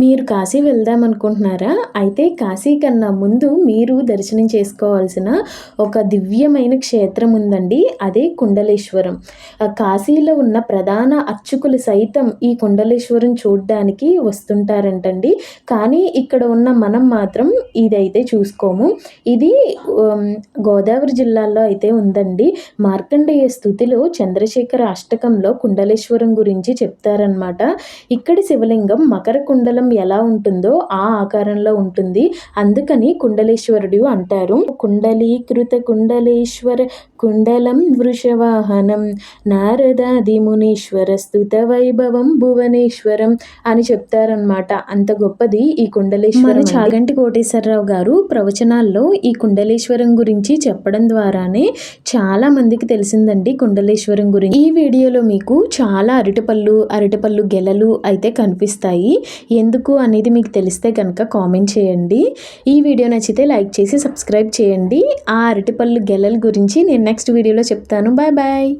మీరు కాశీ వెళ్దాం అనుకుంటున్నారా? అయితే కాశీ కన్నా ముందు మీరు దర్శనం చేసుకోవాల్సిన ఒక దివ్యమైన క్షేత్రం ఉందండి. అదే కుండలేశ్వరం. కాశీలో ఉన్న ప్రధాన అర్చకులు సైతం ఈ కుండలేశ్వరం చూడడానికి వస్తుంటారంటండి. కానీ ఇక్కడ ఉన్న మనం మాత్రం ఇదైతే చూసుకోము. ఇది గోదావరి జిల్లాలో అయితే ఉందండి. మార్కండేయ స్థుతిలో చంద్రశేఖర అష్టకంలో కుండలేశ్వరం గురించి చెప్తారనమాట ఇక్కడి శివలింగం మకర కుండలం ఎలా ఉంటుందో ఆ ఆకారంలో ఉంటుంది. అందుకని కుండలేశ్వరుడు అంటారు కుండలీకృత కుండలేశ్వర కుండలం వృషవాహనం నారదాది మునీశ్వర స్థుత వైభవం భువనేశ్వరం అని చెప్తారనమాట అంత గొప్పది ఈ కుండలేశ్వరం చాగంటి కోటేశ్వరరావు గారు ప్రవచనాల్లో ఈ కుండలేశ్వరం గురించి చెప్పడం ద్వారానే చాలా మందికి తెలిసిందండి కుండలేశ్వరం గురించి. ఈ వీడియోలో మీకు చాలా అరటిపళ్ళు అరటిపళ్ళు గెలలు అయితే కనిపిస్తాయి. ఎందుకు అనేది మీకు తెలిస్తే కనుక కామెంట్ చేయండి. ఈ వీడియో నచ్చితే లైక్ చేసి సబ్స్క్రైబ్ చేయండి. ఆ అరటిపళ్ళు గెలల గురించి నేను నెక్స్ట్ వీడియోలో చెప్తాను. Bye bye.